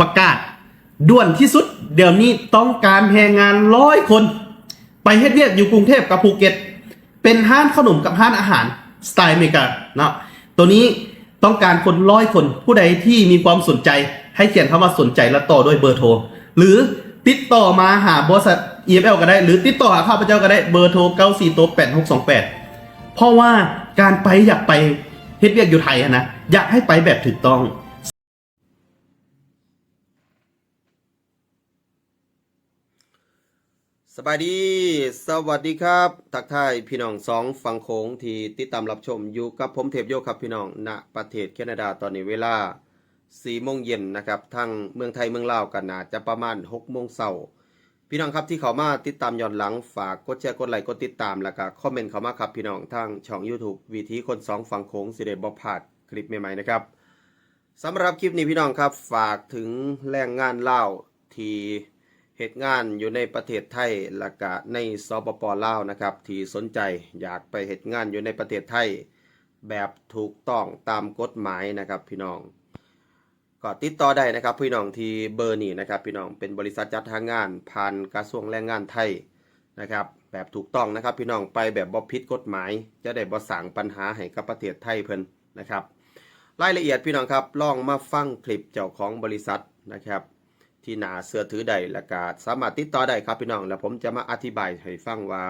ประกาศ ด่วนที่สุด เดี๋ยวนี้ต้องการแรงงานร้อยคน ไปเฮ็ดเวียกอยู่กรุงเทพกับภูเก็ต เป็นห้านขนมกับห้านอาหาร สไตล์อเมริกาเนาะตัวนี้ต้องการคนร้อยคนผู้ใดที่มีความสนใจ ให้เขียนคำว่าสนใจแล้วต่อด้วยเบอร์โทร หรือติดต่อมาหาบริษัท EFL ก็ได้ หรือติดต่อหาข้าพเจ้าก็ได้เบอร์โทร 94ตัว8628 เพราะว่าการไปอยากไปเฮ็ดเวียกอยู่ไทยนะ อยากให้ไปแบบถูกต้อง สบายดี สวัสดีครับ ทักทายพี่น้องสองฝั่งโค้งที่ติดตามรับชมอยู่กับผมเทพโยครับพี่น้องณประเทศแคนาดาตอนนี้เวลา4โมงเย็นนะครับทั้งเมืองไทยเมืองลาวกันนาจะประมาณ6โมงเช้าพี่น้องครับที่เขามาติดตามย้อนหลังฝากกดแชร์กดไลค์กดติดตามแล้วก็คอมเมนต์เข้ามาครับพี่น้องทางช่อง YouTube วิธีคนสองฝั่งโค้งสิได้บ่พาดคลิปใหม่ๆนะครับสำหรับคลิปนี้พี่น้องครับฝากถึงแรงงานลาวที่ เหตุงานอยู่ในประเทศไทยและก็ในสปปลาวนะครับ ที่สนใจอยากไปเหตุงานอยู่ในประเทศไทย แบบถูกต้องตามกฎหมายนะครับพี่น้อง ก็ติดต่อได้นะครับพี่น้องที่เบอร์นี้นะครับพี่น้องเป็นบริษัทจัดหางานผ่านกระทรวงแรงงานไทยนะครับแบบถูกต้องนะครับพี่น้องไปแบบบ่ผิดกฎหมาย จะได้บ่สั่งปัญหาให้กับประเทศไทยเพิ่นนะครับ รายละเอียดพี่น้องครับลองมาฟังคลิปเจ้าของบริษัทนะครับ ที่หนาเสื้อถือใดและก็สามารถติดต่อได้ครับพี่น้อง แล้วผมจะมาอธิบายให้ฟังว่า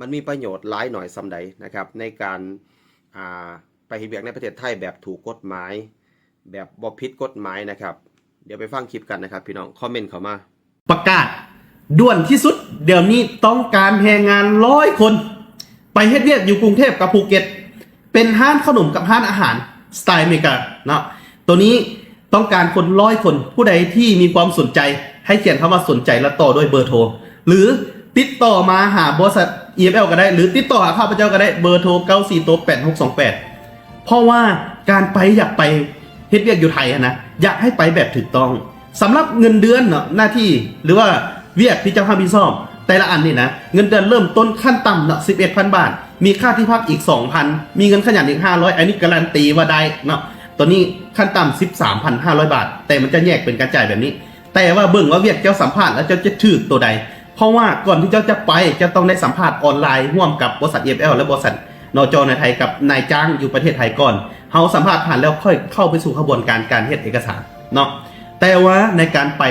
มันมีประโยชน์หลายหน่อยสำใดนะครับในการาไปเฮ็ดเวียกในประเทศไทยแบบถูกกฎหมาย แบบบ่ผิดกฎหมายนะครับ เดี๋ยวไปฟังคลิปกันนะครับ พี่น้องคอมเมนต์เข้ามา ประกาศด่วนที่สุด เดี๋ยวนี้ต้องการแรงงานร้อยคน ไปเฮ็ดเวียกอยู่กรุงเทพกับภูเก็ต เป็นห้านขนมกับห้านอาหารสไตล์เมกาเนาะตัวนี้ ต้องการคนร้อยคนผู้ใดที่มีความสนใจ ให้เขียนคำว่าสนใจแล้วต่อด้วยเบอร์โทร หรือติดต่อมาหาบริษัท EFL ก็ได้ หรือติดต่อหาข้าพเจ้าก็ได้เบอร์โทร 94ตัว8628 เพราะว่าการไปอยากไปเฮ็ดเวียกอยู่ไทยนะอยากให้ไปแบบถูกต้องสำหรับเงินเดือนเนาะหน้าที่หรือว่าเวียกที่เจ้าภาพพิซอบแต่ละอันนี่นะเงินเดือนเริ่มต้นขั้นต่ำเนาะ11,000 บาท มีค่าที่พักอีก 2,000 มีเงินขยันอีก 500 อันนี้การันตีว่าได้เนาะ ตัวนี้ขั้นต่ำ13,500บาท แต่มันจะแยกเป็นการจ่ายแบบนี้ แต่ว่าเบิ่งว่าเวียกเจ้าสัมภาษณ์แล้วเจ้าจะถือตัวใด เพราะว่าก่อนที่เจ้าจะไปจะต้องได้สัมภาษณ์ออนไลน์ร่วมกับบริษัท EFL และบริษัทนจในไทยกับนายจ้างอยู่ประเทศไทยก่อนเฮาสัมภาษณ์ผ่านแล้วค่อยเข้าไปสู่ขบวนการการเฮ็ดเอกสารเนาะแต่ว่าในการไป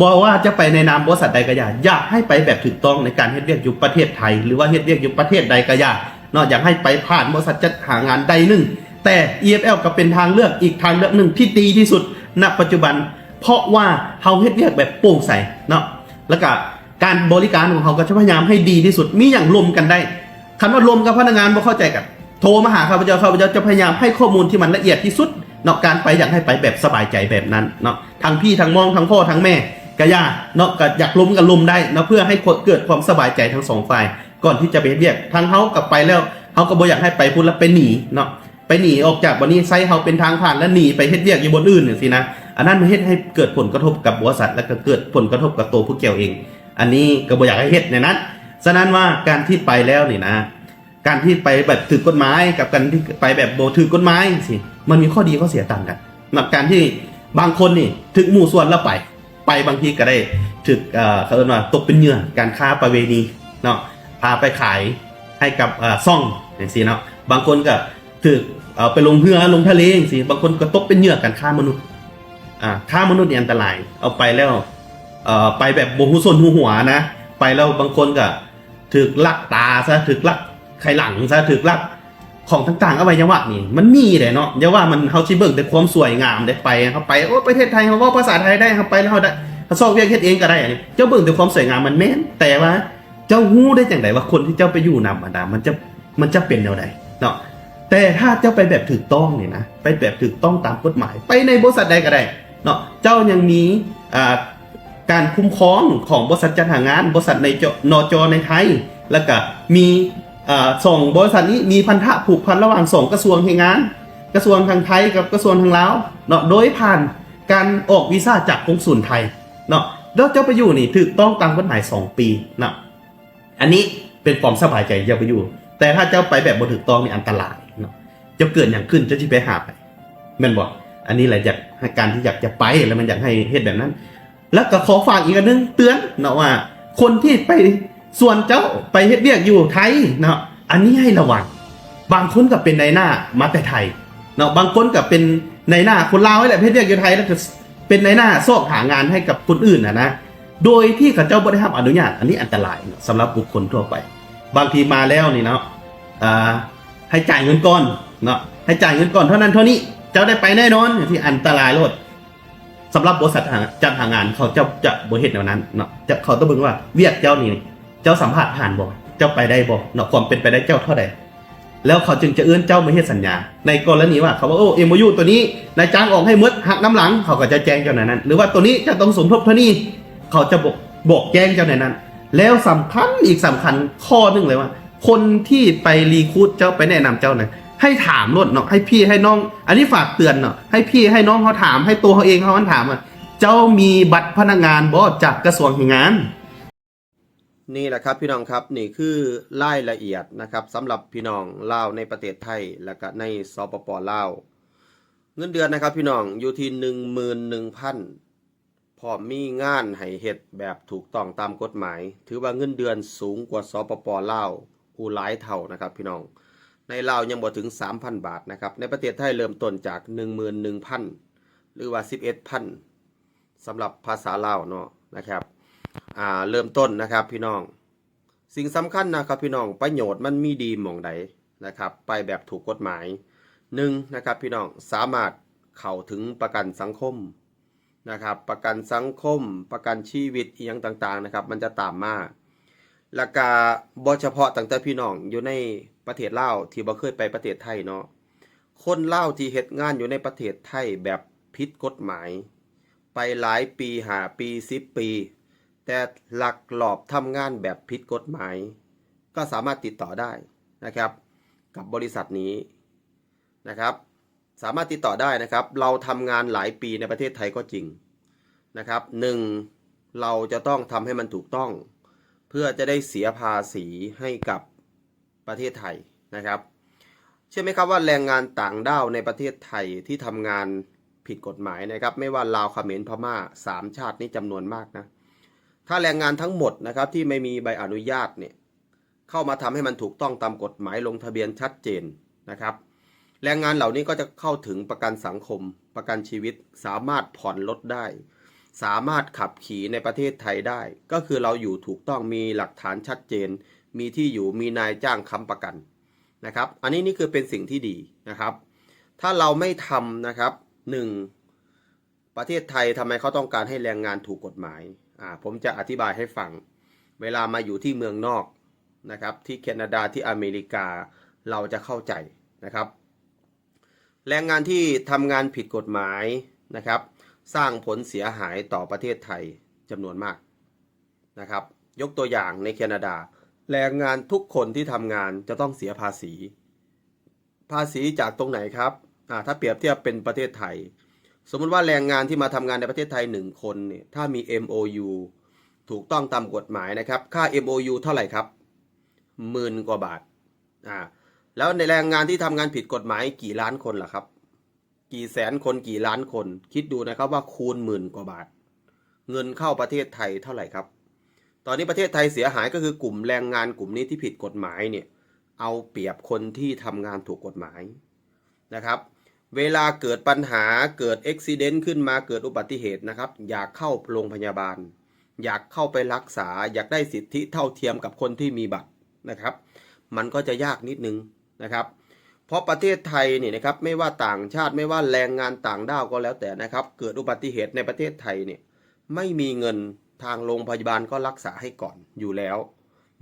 บอกว่าจะไปในนามบริษัทใดก็อย่าอยากให้ไปแบบถูกต้องในการเฮ็ดเวียกอยู่ประเทศไทย หรือว่าเฮ็ดเวียกอยู่ประเทศใดก็อย่าเนาะอยากให้ไปผ่านบริษัทจัดหางานใดหนึ่ง แต่ EFL ก็เป็นทางเลือกอีกทางเลือกหนึ่งที่ดีที่สุดณปัจจุบัน เพราะว่าเฮาเฮ็ดเวียกแบบโปร่งใสเนาะแล้วก็การบริการของเขาก็จะพยายามให้ดีที่สุดมีอย่างรวมกันได้คำว่ารวมกับพนักงานบ่เข้าใจกันโทรมาหาข้าพเจ้าข้าพเจ้าจะพยายามให้ข้อมูลที่มันละเอียดที่สุดเนาะการไปอยากให้ไปแบบสบายใจแบบนั้นเนาะทั้งพี่ทั้งมองทั้งพ่อทั้งแม่ก็อยากเนาะก็อยากล้มกันลุมได้เนาะเพื่อให้เกิดความสบายใจทั้งสองฝ่าย ก่อนที่จะไปเรียกทั้งเขากลับไปแล้วเขาก็บ่อยากให้ไปพูดแล้วไปหนีเนาะ ไปหนีออกจากวันนี้ไซเขาเป็นทางผ่านแล้วหนีไปเฮ็ดเวียกอยู่บนอื่นเนี่ยสินะอันนั้นมันเฮ็ดให้เกิดผลกระทบกับบริษัทและก็เกิดผลกระทบกับตัวผู้เกี่ยวเอง อันนี้ก็บ่อยากให้เฮ็ดในนั้นฉะนั้นว่าการที่ไปแล้วนี่นะ การที่ไปแบบถือกฎหมายกับการที่ไปแบบโบถือกฎหมายสิมันมีข้อดีข้อเสียต่างกันกับการที่บางคนนี่ถึกหมู่ส่วนแล้วไป ไปบางทีก็ได้ถึกเอ่อเขาเรียกว่าตกเป็นเหยื่อการค้าประเวณีเนาะพาไปขายให้กับเอ่อซ่องอย่างสิเนาะบางคนก็ถึก เอาไปลงเรือลงทะเลสิบางคนก็ตกเป็นเหยื่อการค้ามนุษย์อ่าค้ามนุษย์เนี่ยอันตราย เอาไปแล้วเอ่อไปแบบโบหูส่วนหูหัวนะไปแล้วบางคนก็ถึกลักตาซะถึกลักไขหลังซะถึกลักของต่างๆเอาไว้ยังว่านี่มันมีเลยเนาะอย่าว่ามันเฮาสิเบิ่งแต่ความสวยงามได้ไปเขาไปโอ้ประเทศไทยเขาว่าภาษาไทยได้เขาไปแล้วเขาได้เขาสอบเวียกเฮ็ดเองก็ได้อันนี้เจ้าเบิ่งแต่ความสวยงามมันแม่นแต่ว่า เจ้าฮู้ได้จังไดว่าคนที่เจ้าไปอยู่นำมันนะมันจะมันจะเป็นแนวใดเนาะ แต่ถ้าเจ้าไปแบบถูกต้องเนี่ยนะไปแบบถูกต้องตามกฎหมาย ไปในบริษัทใดก็ได้เนาะเจ้ายังมีการคุ้มครองของบริษัทจัดหางาน บริษัทในจนจในไทย แล้วก็มีส่งบริษัทนี้มีพันธะผูกพันระหว่างสองกระทรวงแรงงาน กระทรวงทางไทยกับกระทรวงทางลาวเนาะโดยผ่านการออกวีซ่าจากกงสุลไทยเนาะแล้วเจ้าไปอยู่นี่ถูกต้องตามกฎหมาย 2 ปีเนาะอันนี้เป็นความสบายใจเจ้าไปอยู่ แต่ถ้าเจ้าไปแบบบ่ถูกต้องนี่อันตราย จะเกิดอย่างขึ้นจ้าที่ไปหาไปแม่นบอกอันนี้แหละอยากให้การที่อยากจะไปแล้วมันอยากให้เฮ็ดแบบนั้น แล้วก็ขอฝากอีกอันนึงเตือนเนาะว่า คนที่ไปส่วนเจ้าไปเฮ็ดเวียกอยู่ไทยเนาะอันนี้ให้ระวัง บางคนก็เป็นในหน้ามาแต่ไทยเนาะบางคนก็เป็นในหน้าคนลาวนี่แหละเฮ็ดเวียกอยู่ไทยแล้วก็เป็นในหน้าซอกหางานให้กับคนอื่นนะนะโดยที่เขาเจ้าบ่ได้รับอนุญาต อันนี้อันตรายเนาะสำหรับบุคคลทั่วไป บางทีมาแล้วนี่เนาะให้จ่ายเงินก่อน เนาะให้จ่ายเงินก่อนเท่านั้นเท่านี้เจ้าได้ไปแน่นอนที่อันตรายโลดสำหรับบริษัทจัดหางานเขาเจ้าจะบ่เฮ็ดแนวนั้นเนาะจะเขาต้องเบิ่งว่าเวียกเจ้านี่เจ้าสัมภาษณ์ผ่านบ่เจ้าไปได้บ่เนาะความเป็นไปได้เจ้าเท่าใดแล้วเขาจึงจะเอื้อนเจ้ามาเฮ็ดสัญญา ในกรณีว่าเขาว่าโอ้เอ็มยูตัวนี้นายจ้างออกให้หมดหักน้ำหลัง เขาก็จะแจ้งเจ้าในนั้น หรือว่าตัวนี้จะต้องสมทบเท่านี้เขาจะบอกบอกแจ้งเจ้าในนั้น แล้วสำคัญอีกสำคัญข้อหนึงเลยว่า คนที่ไปรีคูดเจ้าไปแนะนำเจ้านะ ให้ถามรถเนาะให้พี่ให้น้อง อันนี้ฝากเตือนเนาะให้พี่ให้น้องเขาถามให้ตัวเขาเองเขาถามว่าเจ้ามีบัตรพนักงานบ่จากกระทรวงแรงงาน นี่แหละครับพี่น้องครับนี่คือรายละเอียดนะครับสำหรับพี่น้องลาวในประเทศไทยและก็ในสปปลาวเงินเดือนนะครับพี่น้องอยู่ที่หนึ่งหมื่นหนึ่งพันพร้อมมีงานให้เฮ็ดแบบถูกต้องตามกฎหมาย ถือว่าเงินเดือนสูงกว่าสปปลาวอูหลายเท่านะครับพี่น้อง ในลาวยังบ่ถึง 3,000 บาทนะครับ ในประเทศไทยเริ่มต้นจาก 11,000 หรือว่า 11,000สำหรับภาษาลาวเนาะนะครับ อ่า เริ่มต้นนะครับพี่น้อง สิ่งสำคัญนะครับพี่น้องประโยชน์มันมีดีหมองใดนะครับ ไปแบบถูกกฎหมายหนึ่งนะครับพี่น้องสามารถเข้าถึงประกันสังคมนะครับ ประกันสังคม ประกันชีวิตอหย่างต่างๆนะครับ มันจะตามมา แล้วก็บ่เฉพาะตั้งแต่พี่น้องอยู่ในประเทศลาวที่บ่เคยไปประเทศไทยเนาะคนลาวที่เฮ็ดงานอยู่ในประเทศไทยแบบผิดกฎหมาย ไปหลายปีหาปีสิบปี แต่หลักหลอบทำงานแบบผิดกฎหมาย ก็สามารถติดต่อได้นะครับ กับบริษัทนี้นะครับ สามารถติดต่อได้นะครับ เราทำงานหลายปีในประเทศไทยก็จริงนะครับหนึ่งเราจะต้องทำให้มันถูกต้อง พื่อจะได้เสียภาษีให้กับประเทศไทยนะครับ เชื่อไหมครับว่าแรงงานต่างด้าวในประเทศไทยที่ทำงานผิดกฎหมายนะครับ ไม่ว่าลาวเขมรพม่าสามชาตินี้จำนวนมากนะถ้าแรงงานทั้งหมดนะครับที่ไม่มีใบอนุญาตเนี่ยเข้ามาทำให้มันถูกต้องตามกฎหมายลงทะเบียนชัดเจนนะครับ แรงงานเหล่านี้ก็จะเข้าถึงประกันสังคม ประกันชีวิตสามารถผ่อนรถได้ สามารถขับขี่ในประเทศไทยได้ ก็คือเราอยู่ถูกต้องมีหลักฐานชัดเจน มีที่อยู่มีนายจ้างค้ำประกันนะครับ อันนี้นี่คือเป็นสิ่งที่ดีนะครับ ถ้าเราไม่ทำนะครับหนึ่งประเทศไทยทำไมเขาต้องการให้แรงงานถูกกฎหมายอ่าผมจะอธิบายให้ฟัง เวลามาอยู่ที่เมืองนอกนะครับ ที่แคนาดาที่อเมริกาเราจะเข้าใจนะครับ แรงงานที่ทำงานผิดกฎหมายนะครับ สร้างผลเสียหายต่อประเทศไทยจำนวนมากนะครับ ยกตัวอย่างในแคนาดา แรงงานทุกคนที่ทำงานจะต้องเสียภาษี ภาษีจากตรงไหนครับถ้าเปรียบเทียบเป็นประเทศไทย สมมติว่าแรงงานที่มาทำงานในประเทศไทยหนึ่งคนเนี่ยถ้ามี MOU ถูกต้องตามกฎหมายนะครับ ค่า MOU เท่าไหร่ครับหมื่นกว่าบาทอ่าแล้วในแรงงานที่ทำงานผิดกฎหมายกี่ล้านคนล่ะครับ กี่แสนคนกี่ล้านคน คิดดูนะครับว่าคูณหมื่นกว่าบาท เงินเข้าประเทศไทยเท่าไหร่ครับ ตอนนี้ประเทศไทยเสียหายก็คือกลุ่มแรงงานกลุ่มนี้ที่ผิดกฎหมายเนี่ยเอาเปรียบคนที่ทำงานถูกกฎหมายนะครับเวลาเกิดปัญหาเกิดอุบิเหตุขึ้นมาเกิดอุบัติเหตุนะครับ อยากเข้าโรงพยาบาล อยากเข้าไปรักษา อยากได้สิทธิเท่าเทียมกับคนที่มีบัตรนะครับ มันก็จะยากนิดนึงนะครับ เพราะประเทศไทยเนี่ยนะครับไม่ว่าต่างชาติไม่ว่าแรงงานต่างด้าวก็แล้วแต่นะครับ เกิดอุบัติเหตุในประเทศไทยเนี่ยไม่มีเงินทางโรงพยาบาลก็รักษาให้ก่อนอยู่แล้ว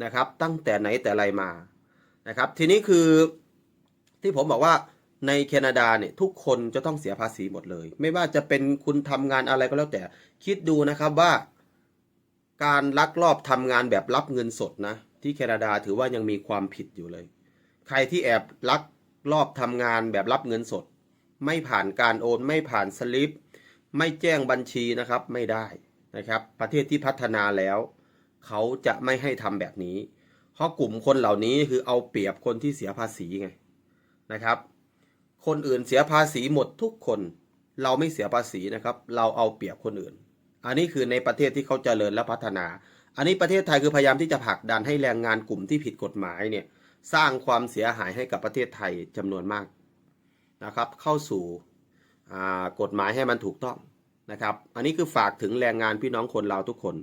นะครับ ตั้งแต่ไหนแต่ไรมานะครับ ทีนี้คือที่ผมบอกว่าในแคนาดาเนี่ยทุกคนจะต้องเสียภาษีหมดเลย ไม่ว่าจะเป็นคุณทำงานอะไรก็แล้วแต่ คิดดูนะครับว่า การลักลอบทำงานแบบรับเงินสดนะ ที่แคนาดาถือว่ายังมีความผิดอยู่เลย ใครที่แอบลัก ลอบทำงานแบบรับเงินสด ไม่ผ่านการโอน ไม่ผ่านสลิป ไม่แจ้งบัญชีนะครับไม่ได้นะครับ ประเทศที่พัฒนาแล้ว เขาจะไม่ให้ทำแบบนี้ เพราะกลุ่มคนเหล่านี้คือเอาเปรียบคนที่เสียภาษีไงนะครับ คนอื่นเสียภาษีหมดทุกคน เราไม่เสียภาษีนะครับ เราเอาเปรียบคนอื่น อันนี้คือในประเทศที่เขาเจริญและพัฒนา อันนี้ประเทศไทยคือพยายามที่จะผลักดันให้แรงงานกลุ่มที่ผิดกฎหมายเนี่ย สร้างความเสียหายให้กับประเทศไทยจำนวนมากนะครับ เข้าสู่กฎหมายให้มันถูกต้องนะครับ อันนี้คือฝากถึงแรงงานพี่น้องคนเราทุกคน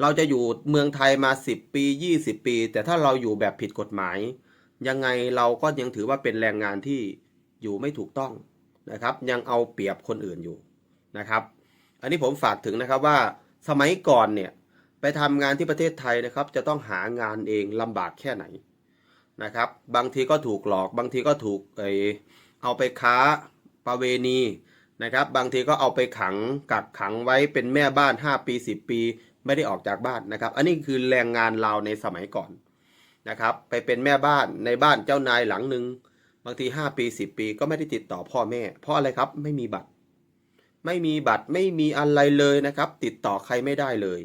เราจะอยู่เมืองไทยมา 10 ปี 20 ปี แต่ถ้าเราอยู่แบบผิดกฎหมาย ยังไงเราก็ยังถือว่าเป็นแรงงานที่อยู่ไม่ถูกต้องนะครับ ยังเอาเปรียบคนอื่นอยู่นะครับ อันนี้ผมฝากถึงนะครับว่าสมัยก่อนเนี่ยไปทำงานที่ประเทศไทยนะครับ จะต้องหางานเองลำบากแค่ไหน นะครับ บางทีก็ถูกหลอก บางทีก็ถูกเออเอาไปค้าประเวณีนะครับ บางทีก็เอาไปขังกักขังไว้เป็นแม่บ้าน 5 ปี 10 ปี ไม่ได้ออกจากบ้านนะครับ อันนี้คือแรงงานเราวในสมัยก่อนนะครับ ไปเป็นแม่บ้านในบ้านเจ้านายหลังหนึ่งบางที 5 ปี 10 ปีก็ไม่ได้ติดต่อพ่อแม่ เพราะอะไรครับไม่มีบัตร ไม่มีบัตรไม่มีอะไรเลยนะครับ ติดต่อใครไม่ได้เลย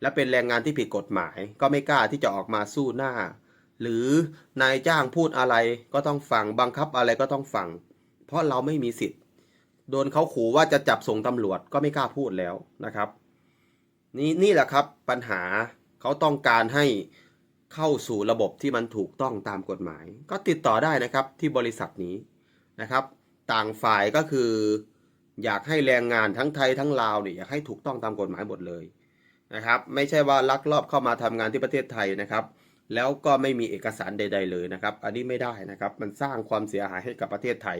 และเป็นแรงงานที่ผิดกฎหมาย ก็ไม่กล้าที่จะออกมาสู้หน้า หรือนายจ้างพูดอะไรก็ต้องฟังบังคับอะไรก็ต้องฟัง เพราะเราไม่มีสิทธิ์ โดนเขาขู่ว่าจะจับส่งตำรวจก็ไม่กล้าพูดแล้วนะครับ นี่นี่แหละครับปัญหาเขาต้องการให้เข้าสู่ระบบที่มันถูกต้องตามกฎหมาย ก็ติดต่อได้นะครับที่บริษัทนี้นะครับ ต่างฝ่ายก็คือ อยากให้แรงงานทั้งไทยทั้งลาวเนี่ยอยากให้ถูกต้องตามกฎหมายหมดเลยนะครับ ไม่ใช่ว่าลักลอบเข้ามาทำงานที่ประเทศไทยนะครับ แล้วก็ไม่มีเอกสารใด ๆ เลยนะครับ อันนี้ไม่ได้นะครับ มันสร้างความเสียหายให้กับประเทศไทย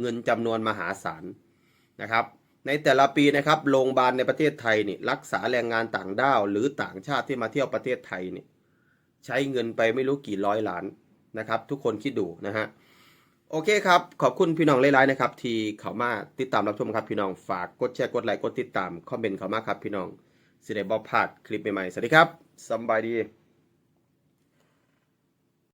เงินจำนวนมหาศาลนะครับ ในแต่ละปีนะครับ โรงพยาบาลในประเทศไทยนี่รักษาแรงงานต่างด้าว หรือต่างชาติที่มาเที่ยวประเทศไทยนี่ใช้เงินไปไม่รู้กี่ร้อยล้านนะครับ ทุกคนคิดดูนะฮะ โอเคครับ ขอบคุณพี่น้องหลายๆนะครับ ที่เข้ามาติดตามรับชมครับพี่น้อง ฝากกดแชร์ กดไลค์ กดติดตาม คอมเมนต์เข้ามาครับพี่น้องสิได้บ่พลาดคลิปใหม่ๆ สวัสดีครับสบายดี